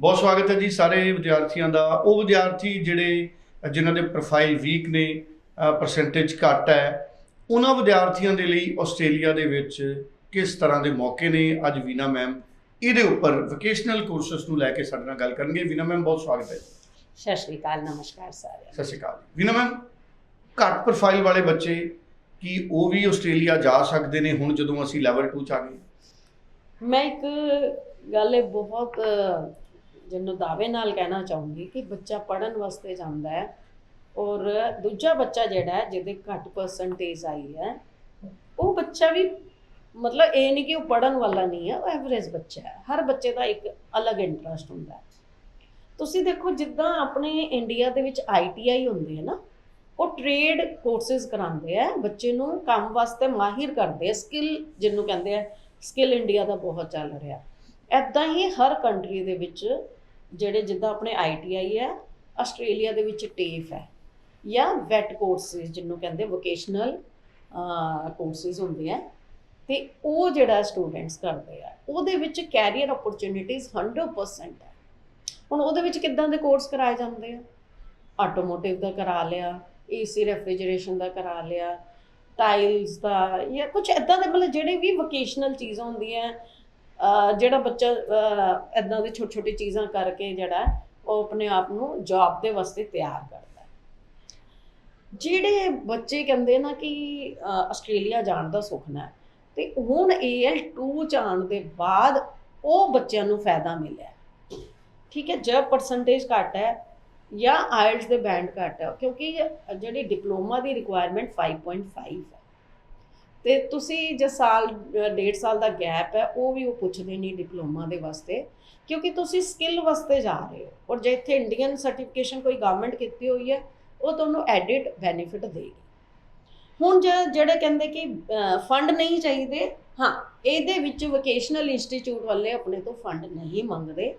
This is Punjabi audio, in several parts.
ਬਹੁਤ ਸਵਾਗਤ ਹੈ ਜੀ ਸਾਰੇ ਵਿਦਿਆਰਥੀਆਂ ਦਾ। ਉਹ ਵਿਦਿਆਰਥੀ ਜਿਹੜੇ ਜਿਨ੍ਹਾਂ ਦੇ ਪ੍ਰੋਫਾਈਲ ਵੀਕ ਨੇ ਪਰਸੈਂਟੇਜ ਘੱਟ ਹੈ ਉਹਨਾਂ ਵਿਦਿਆਰਥੀਆਂ ਦੇ ਲਈ ਆਸਟ੍ਰੇਲੀਆ ਦੇ ਵਿੱਚ ਕਿਸ ਤਰ੍ਹਾਂ ਦੇ ਮੌਕੇ ਨੇ? ਅੱਜ ਵੀਨਾ ਮੈਮ ਇਹਦੇ ਉੱਪਰ ਵੋਕੇਸ਼ਨਲ ਕੋਰਸਸ ਨੂੰ ਲੈ ਕੇ ਸਾਡੇ ਨਾਲ ਗੱਲ ਕਰਨਗੇ। ਵੀਨਾ ਮੈਮ ਬਹੁਤ ਸਵਾਗਤ ਹੈ ਸਤਿ ਸ਼੍ਰੀ ਅਕਾਲ ਨਮਸਕਾਰ ਸਾਰਿਆਂ ਸਤਿ ਸ਼੍ਰੀ ਅਕਾਲ। ਵੀਨਾ ਮੈਮ ਘੱਟ ਪ੍ਰੋਫਾਈਲ ਵਾਲੇ ਬੱਚੇ ਕੀ ਉਹ ਵੀ ਆਸਟ੍ਰੇਲੀਆ ਜਾ ਸਕਦੇ ਨੇ ਹੁਣ ਜਦੋਂ ਅਸੀਂ ਲੈਵਲ 2 ਚ ਆ ਗਏ? ਮੈਂ ਇੱਕ ਗੱਲ ਇਹ ਬਹੁਤ ਜਿਹਨੂੰ ਦਾਅਵੇ ਨਾਲ ਕਹਿਣਾ ਚਾਹੂੰਗੀ ਕਿ ਬੱਚਾ ਪੜਨ ਵਾਸਤੇ ਜਾਂਦਾ ਹੈ ਔਰ ਦੂਜਾ ਬੱਚਾ ਜਿਹੜਾ ਜਿਹਦੇ ਘੱਟ ਪਰਸੈਂਟੇਜ ਆਈ ਹੈ, ਉਹ ਬੱਚਾ ਵੀ ਮਤਲਬ ਇਹ ਨਹੀਂ ਕਿ ਉਹ ਪੜਨ ਵਾਲਾ ਨਹੀਂ ਹੈ, ਉਹ ਐਵਰੇਜ ਬੱਚਾ ਹੈ। ਹਰ ਬੱਚੇ ਦਾ ਇੱਕ ਅਲੱਗ ਇੰਟਰਸਟ ਹੁੰਦਾ ਹੈ। ਤੁਸੀਂ ਦੇਖੋ, ਜਿੱਦਾਂ ਆਪਣੇ ਇੰਡੀਆ ਦੇ ਵਿੱਚ ਆਈਟੀਆਈ ਹੁੰਦੇ ਹੈ ਨਾ, ਉਹ ਟ੍ਰੇਡ ਕੋਰਸਸ ਕਰਾਉਂਦੇ ਆ, ਬੱਚੇ ਨੂੰ ਕੰਮ ਵਾਸਤੇ ਮਾਹਿਰ ਕਰਦੇ ਆ। ਸਕਿੱਲ ਜਿਹਨੂੰ ਕਹਿੰਦੇ ਆ ਸਕਿੱਲ ਇੰਡੀਆ ਦਾ ਬਹੁਤ ਚੱਲ ਰਿਹਾ। ਐਦਾਂ ਹੀ ਹਰ ਕੰਟਰੀ ਦੇ ਵਿੱਚ ਜਿਹੜੇ ਜਿੱਦਾਂ ਆਪਣੇ ਆਈਟੀਆਈ ਹੈ, ਆਸਟ੍ਰੇਲੀਆ ਦੇ ਵਿੱਚ ਟੇਫ ਹੈ ਜਾਂ ਵੈਟ ਕੋਰਸਿਸ ਜਿਹਨੂੰ ਕਹਿੰਦੇ ਵੋਕੇਸ਼ਨਲ ਕੋਰਸਿਸ ਹੁੰਦੇ ਆ ਤੇ ਉਹ ਜਿਹੜਾ ਸਟੂਡੈਂਟਸ ਕਰਦੇ ਆ, ਉਹਦੇ ਵਿੱਚ ਕੈਰੀਅਰ ਓਪਰਚ्युनिटीज 100% ਹੈ। ਹੁਣ ਉਹਦੇ ਵਿੱਚ ਕਿੱਦਾਂ ਦੇ ਕੋਰਸ ਕਰਾਏ ਜਾਂਦੇ ਆ? ਆਟੋਮੋਟਿਵ ਦਾ ਕਰਾ ਲਿਆ ਏਸੀ ਰੈਫਰੀਜਰੇਸ਼ਨ ਦਾ ਕਰਾ ਲਿਆ ਟਾਈਲਸ ਦਾ ਜਾਂ ਕੁਝ ਇਦਾਂ ਦੇ ਮਤਲਬ ਜਿਹੜੇ ਵੀ ਵੋਕੇਸ਼ਨਲ ਚੀਜ਼ਾਂ ਹੁੰਦੀਆਂ ਜਿਹੜਾ ਬੱਚਾ ਇਦਾਂ ਦੇ ਛੋਟੇ ਛੋਟੇ ਚੀਜ਼ਾਂ ਕਰਕੇ ਜਿਹੜਾ ਉਹ ਆਪਣੇ ਆਪ ਨੂੰ ਜੌਬ ਦੇ ਵਾਸਤੇ ਤਿਆਰ ਕਰਦਾ ਜਿਹੜੇ ਬੱਚੇ ਕਹਿੰਦੇ ਨਾ ਕਿ ਆਸਟ੍ਰੇਲੀਆ ਜਾਣ ਦਾ ਸੁਪਨਾ ਹੈ, ਤੇ ਹੁਣ AL2 ਚ ਆਉਣ ਦੇ ਬਾਅਦ ਉਹ ਬੱਚਿਆਂ ਨੂੰ ਫਾਇਦਾ ਮਿਲਿਆ ਠੀਕ ਹੈ ਜਦ ਪਰਸੈਂਟੇਜ ਘੱਟ ਹੈ ਜਾਂ ਆਇਲਸ ਦੇ ਬੈਂਡ ਘੱਟ ਹੈ, ਕਿਉਂਕਿ ਜਿਹੜੀ ਡਿਪਲੋਮਾ ਦੀ ਰਿਕੁਆਇਰਮੈਂਟ 5.5 ਹੈ। ਤੇ ਤੁਸੀਂ ਜੇ ਸਾਲ ਡੇਢ ਸਾਲ ਦਾ ਗੈਪ ਹੈ, ਉਹ ਵੀ ਉਹ ਪੁੱਛਦੇ ਨਹੀਂ ਡਿਪਲੋਮਾ ਦੇ ਵਾਸਤੇ, ਕਿਉਂਕਿ ਤੁਸੀਂ ਸਕਿੱਲ ਵਾਸਤੇ ਜਾ ਰਹੇ ਹੋ ਔਰ ਜੇ ਇੱਥੇ ਇੰਡੀਅਨ ਸਰਟੀਫਿਕੇਸ਼ਨ ਕੋਈ ਗਵਰਨਮੈਂਟ ਕੀਤੀ ਹੋਈ ਹੈ, ਉਹ ਤੁਹਾਨੂੰ ਐਡਿਡ ਬੈਨੀਫਿਟ ਦੇਗੀ। ਹੁਣ ਜੇ- ਜਿਹੜੇ ਕਹਿੰਦੇ ਕਿ ਫੰਡ ਨਹੀਂ ਚਾਹੀਦੇ, ਹਾਂ, ਇਹਦੇ ਵਿੱਚ ਵੋਕੇਸ਼ਨਲ ਇੰਸਟੀਚਿਊਟ ਵਾਲੇ ਆਪਣੇ ਤੋਂ ਫੰਡ ਨਹੀਂ ਮੰਗਦੇ,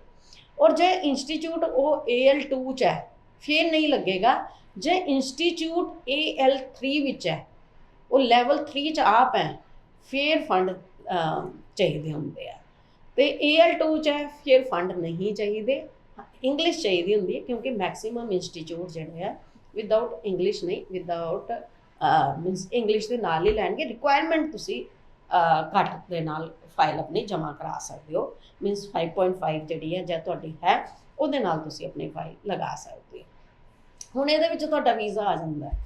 ਔਰ ਜੇ ਇੰਸਟੀਚਿਊਟ ਉਹ AL2 ਚ ਹੈ, ਫਿਰ ਨਹੀਂ ਲੱਗੇਗਾ, ਜੇ ਇੰਸਟੀਚਿਊਟ AL3 ਵਿੱਚ ਹੈ ਉਹ ਲੈਵਲ 3 ਚ ਆਪ ਹੈ, ਫਿਰ ਫੰਡ ਚਾਹੀਦੇ ਹੁੰਦੇ ਆ। ਤੇ AL2 ਚ ਹੈ, ਫਿਰ ਫੰਡ ਨਹੀਂ ਚਾਹੀਦੇ। ਇੰਗਲਿਸ਼ ਚਾਹੀਦੀ ਹੁੰਦੀ ਹੈ, ਕਿਉਂਕਿ ਮੈਕਸਿਮਮ ਇੰਸਟੀਚਿਊਟ ਜਿਹੜੇ ਆ ਵਿਦਆਊਟ ਇੰਗਲਿਸ਼ ਨਹੀਂ ਵਿਦਆਊਟ ਮੀਨਸ ਇੰਗਲਿਸ਼ ਦੇ ਨਾਲ ਹੀ ਲੈਣਗੇ। ਰਿਕੁਆਇਰਮੈਂਟ ਤੁਸੀਂ ਘੱਟ ਦੇ ਨਾਲ ਫਾਈਲ ਆਪਣੀ ਜਮ੍ਹਾਂ ਕਰਾ ਸਕਦੇ ਹੋ। ਮੀਨਸ 5.5 ਜਿਹੜੀ ਹੈ, ਜਾਂ ਤੁਹਾਡੀ ਹੈ, ਉਹਦੇ ਨਾਲ ਤੁਸੀਂ ਆਪਣੀ ਫਾਈਲ ਲਗਾ ਸਕਦੇ ਹੋ। ਹੁਣ ਇਹਦੇ ਵਿੱਚ ਤੁਹਾਡਾ ਵੀਜ਼ਾ ਆ ਜਾਂਦਾ ਹੈ।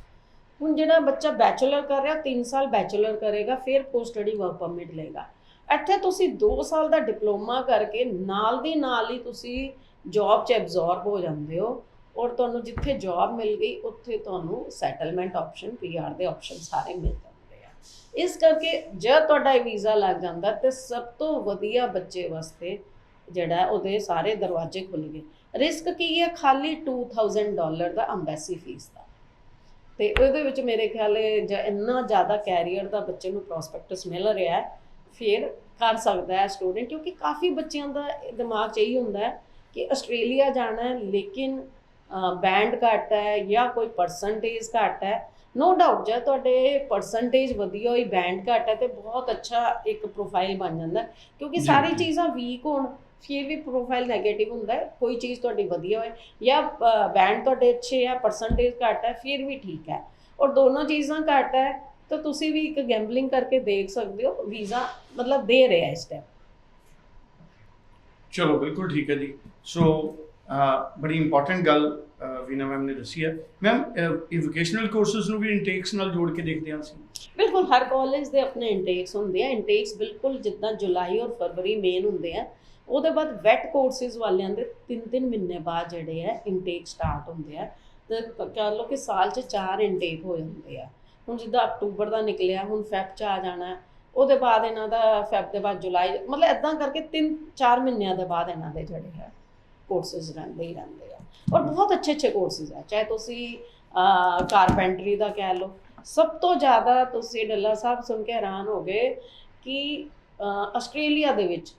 ਹੁਣ ਜਿਹੜਾ ਬੱਚਾ ਬੈਚਲਰ ਕਰ ਰਿਹਾ 3 ਸਾਲ ਬੈਚਲਰ ਕਰੇਗਾ, ਫਿਰ ਪੋਸਟ ਸਟੱਡੀ ਵਰਕ ਪਰਮਿਟ ਲਏਗਾ। ਇੱਥੇ ਤੁਸੀਂ 2 ਸਾਲ ਦਾ ਡਿਪਲੋਮਾ ਕਰਕੇ ਨਾਲ ਦੀ ਨਾਲ ਹੀ ਤੁਸੀਂ ਜੌਬ 'ਚ ਐਬਜ਼ੌਰਬ ਹੋ ਜਾਂਦੇ ਹੋ ਔਰ ਤੁਹਾਨੂੰ ਜਿੱਥੇ ਜੌਬ ਮਿਲ ਗਈ, ਉੱਥੇ ਤੁਹਾਨੂੰ ਸੈਟਲਮੈਂਟ ਆਪਸ਼ਨ ਪੀਆਰ ਦੇ ਆਪਸ਼ਨ ਸਾਰੇ ਮਿਲ ਜਾਂਦੇ ਆ। ਇਸ ਕਰਕੇ ਜਦ ਤੁਹਾਡਾ ਇਹ ਵੀਜ਼ਾ ਲੱਗ ਜਾਂਦਾ ਤੇ ਸਭ ਤੋਂ ਵਧੀਆ ਬੱਚੇ ਵਾਸਤੇ ਜਿਹੜਾ ਉਹਦੇ ਸਾਰੇ ਦਰਵਾਜ਼ੇ ਖੁੱਲ ਗਏ। ਰਿਸਕ ਕੀ ਹੈ? ਖਾਲੀ 2000 ਡਾਲਰ ਦਾ ਅੰਬੈਸੀ ਫੀਸ ਦਾ। ਤੇ ਉਹਦੇ ਵਿੱਚ ਮੇਰੇ ਖਿਆਲ ਹੈ ਜੇ ਇੰਨਾ ਜ਼ਿਆਦਾ ਕੈਰੀਅਰ ਦਾ ਬੱਚੇ ਨੂੰ ਪ੍ਰੋਸਪੈਕਟਸ ਮਿਲ ਰਿਹਾ ਹੈ ਫਿਰ ਕਰ ਸਕਦਾ ਹੈ ਸਟੂਡੈਂਟ ਕਿਉਂਕਿ ਕਾਫੀ ਬੱਚਿਆਂ ਦਾ ਦਿਮਾਗ 'ਚ ਇਹੀ ਹੁੰਦਾ ਹੈ ਕਿ ਆਸਟ੍ਰੇਲੀਆ ਜਾਣਾ ਹੈ ਲੇਕਿਨ ਬੈਂਡ ਘੱਟ ਹੈ ਜਾਂ ਕੋਈ ਪਰਸੈਂਟੇਜ ਘੱਟ ਹੈ ਨੋ ਡਾਊਟ ਜੇ ਤੁਹਾਡੇ ਪਰਸੈਂਟੇਜ ਵਧੀਆ ਹੋਈ ਬੈਂਡ ਘੱਟ ਹੈ ਤੇ ਬਹੁਤ ਅੱਛਾ ਇੱਕ ਪ੍ਰੋਫਾਈਲ ਬਣ ਜਾਂਦਾ। ਕਿਉਂਕਿ ਸਾਰੀ। ਚੀਜ਼ਾਂ ਵੀਕ ਹੋਣ ਫਿਰ ਵੀ ਪ੍ਰੋਫਾਈਲ 네ਗੇਟਿਵ ਹੁੰਦਾ ਹੈ, ਕੋਈ ਚੀਜ਼ ਤੁਹਾਡੀ ਵਧੀਆ ਹੋਏ ਜਾਂ ਬੈਂਡ ਤੁਹਾਡੇ ਅੱਛੇ ਹੈ ਪਰਸੈਂਟੇਜ ਘੱਟ ਹੈ, ਫਿਰ ਵੀ ਠੀਕ ਹੈ। ਔਰ ਦੋਨੋਂ ਚੀਜ਼ਾਂ ਘੱਟ ਹੈ, ਤਾਂ ਤੁਸੀਂ ਵੀ ਇੱਕ ਗੈਂਬਲਿੰਗ ਕਰਕੇ ਦੇਖ ਸਕਦੇ ਹੋ ਵੀਜ਼ਾ ਮਤਲਬ ਦੇ ਰਿਹਾ ਇਸ ਟਾਈਮ ਚਲੋ, ਬਿਲਕੁਲ ਠੀਕ ਹੈ ਜੀ। ਸੋ ਬੜੀ ਇੰਪੋਰਟੈਂਟ ਗੱਲ ਵੀਨਾ ਮੈਮ ਨੇ ਦੱਸੀ ਹੈ। ਮੈਮ ਇਹ ਵੋਕੇਸ਼ਨਲ ਕੋਰਸਸ ਨੂੰ ਵੀ ਇਨਟੇਕਸ ਨਾਲ ਜੋੜ ਕੇ ਦੇਖਦੇ ਹਾਂ ਅਸੀਂ। ਬਿਲਕੁਲ, ਹਰ ਕਾਲਜ ਦੇ ਆਪਣੇ ਇਨਟੇਕਸ ਹੁੰਦੇ ਆ। ਇਨਟੇਕਸ ਬਿਲਕੁਲ ਜਿੱਦਾਂ ਜੁਲਾਈ ਔਰ ਫਰਵਰੀ ਮੇਨ ਹੁੰਦੇ ਆ। ਉਹਦੇ ਬਾਅਦ ਵੈਟ ਕੋਰਸਿਸ ਵਾਲਿਆਂ ਦੇ 3-3 ਮਹੀਨੇ ਬਾਅਦ ਜਿਹੜੇ ਆ ਇਨਟੇਕ ਸਟਾਰਟ ਹੁੰਦੇ ਆ। ਤੇ ਕਹ ਲਓ ਕਿ ਸਾਲ 'ਚ ਚਾਰ ਇਨਟੇਕ ਹੋ ਜਾਂਦੇ ਆ। ਹੁਣ ਜਿੱਦਾਂ ਅਕਤੂਬਰ ਦਾ ਨਿਕਲਿਆ, ਹੁਣ ਫੈਬ 'ਚ ਆ ਜਾਣਾ। ਉਹਦੇ ਬਾਅਦ ਇਹਨਾਂ ਦਾ, ਫੈਬ ਦੇ ਬਾਅਦ ਜੁਲਾਈ, ਮਤਲਬ ਇਦਾਂ ਕਰਕੇ 3-4 ਮਹੀਨਿਆਂ ਦੇ ਬਾਅਦ ਇਹਨਾਂ ਦੇ ਜਿਹੜੇ ਹੈ ਕੋਰਸਿਸ ਰਹਿੰਦੇ ਹੀ ਰਹਿੰਦੇ ਆ। ਔਰ ਬਹੁਤ ਅੱਛੇ ਅੱਛੇ ਕੋਰਸਿਸ ਆ, ਚਾਹੇ ਤੁਸੀਂ ਕਾਰਪੈਂਟਰੀ ਦਾ ਕਹਿ ਲਓ। ਸਭ ਤੋਂ ਜ਼ਿਆਦਾ ਤੁਸੀਂ ਡੱਲਾ ਸਾਹਿਬ ਸੁਣ ਕੇ ਹੈਰਾਨ ਹੋਗੇ ਕਿ ਆਸਟ੍ਰੇਲੀਆ ਦੇ ਵਿੱਚ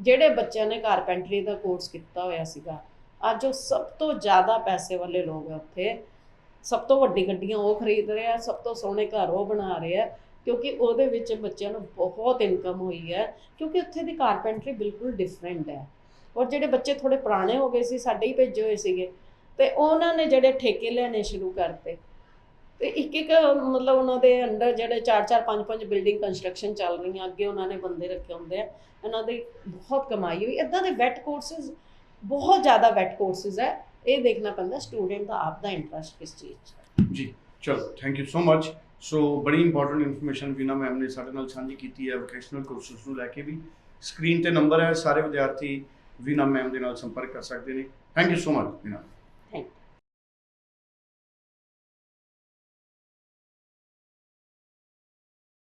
ਜਿਹੜੇ ਬੱਚਿਆਂ ਨੇ ਕਾਰਪੈਂਟਰੀ ਦਾ ਕੋਰਸ ਕੀਤਾ ਹੋਇਆ ਸੀਗਾ, ਅੱਜ ਉਹ ਸਭ ਤੋਂ ਜ਼ਿਆਦਾ ਪੈਸੇ ਵਾਲੇ ਲੋਕ ਆ ਉੱਥੇ। ਸਭ ਤੋਂ ਵੱਡੀ ਗੱਡੀਆਂ ਉਹ ਖਰੀਦ ਰਹੇ ਆ, ਸਭ ਤੋਂ ਸੋਹਣੇ ਘਰ ਉਹ ਬਣਾ ਰਹੇ ਆ, ਕਿਉਂਕਿ ਉਹਦੇ ਵਿੱਚ ਬੱਚਿਆਂ ਨੂੰ ਬਹੁਤ ਇਨਕਮ ਹੋਈ ਹੈ, ਕਿਉਂਕਿ ਉੱਥੇ ਦੀ ਕਾਰਪੈਂਟਰੀ ਬਿਲਕੁਲ ਡਿਫਰੈਂਟ ਹੈ। ਔਰ ਜਿਹੜੇ ਬੱਚੇ ਥੋੜੇ ਪੁਰਾਣੇ ਹੋ ਗਏ ਸੀ, ਸਾਡੇ ਹੀ ਭੇਜੇ ਹੋਏ ਸੀਗੇ। ਤੇ ਉਹਨਾਂ ਨੇ ਜਿਹੜੇ ਠੇਕੇ ਲੈਣੇ ਸ਼ੁਰੂ ਕਰਤੇ। ਤੇ ਇੱਕ ਇੱਕ ਮਤਲਬ ਉਹਨਾਂ ਦੇ ਅੰਡਰ ਜਿਹੜੇ 4 4 5 5 ਬਿਲਡਿੰਗ ਕੰਸਟਰਕਸ਼ਨ ਚੱਲ ਰਹੀਆਂ, ਅੱਗੇ ਉਹਨਾਂ ਨੇ ਬੰਦੇ ਰੱਖੇ ਹੁੰਦੇ ਆ। ਇਹਨਾਂ ਦੀ ਬਹੁਤ ਕਮਾਈ ਹੋਈ। ਇਦਾਂ ਦੇ ਵੈਟ ਕੋਰਸਸ ਬਹੁਤ ਜ਼ਿਆਦਾ ਵੈਟ ਕੋਰਸਸ ਹੈ। ਇਹ ਦੇਖਣਾ ਪੈਂਦਾ ਸਟੂਡੈਂਟ ਦਾ, ਆਪ ਦਾ ਇੰਟਰਸਟ ਕਿਸ ਚੀਜ਼ ਜੀ, ਚਲੋ thank you so much so ਬੜੀ ਇੰਪੋਰਟੈਂਟ ਇਨਫੋਰਮੇਸ਼ਨ ਵੀਨਾ ਮੈਮ ਨੇ ਸਾਡੇ ਨਾਲ ਸਾਂਝੀ ਕੀਤੀ ਹੈ ਵੋਕੇਸ਼ਨਲ ਕੋਰਸਸ ਨੂੰ ਲੈ ਕੇ ਵੀ। ਸਕਰੀਨ ਤੇ ਨੰਬਰ ਹੈ, ਸਾਰੇ ਵਿਦਿਆਰਥੀ ਵੀਨਾ ਮੈਮ ਦੇ ਨਾਲ ਸੰਪਰਕ ਕਰ ਸਕਦੇ ਨੇ। Thank you so much Veena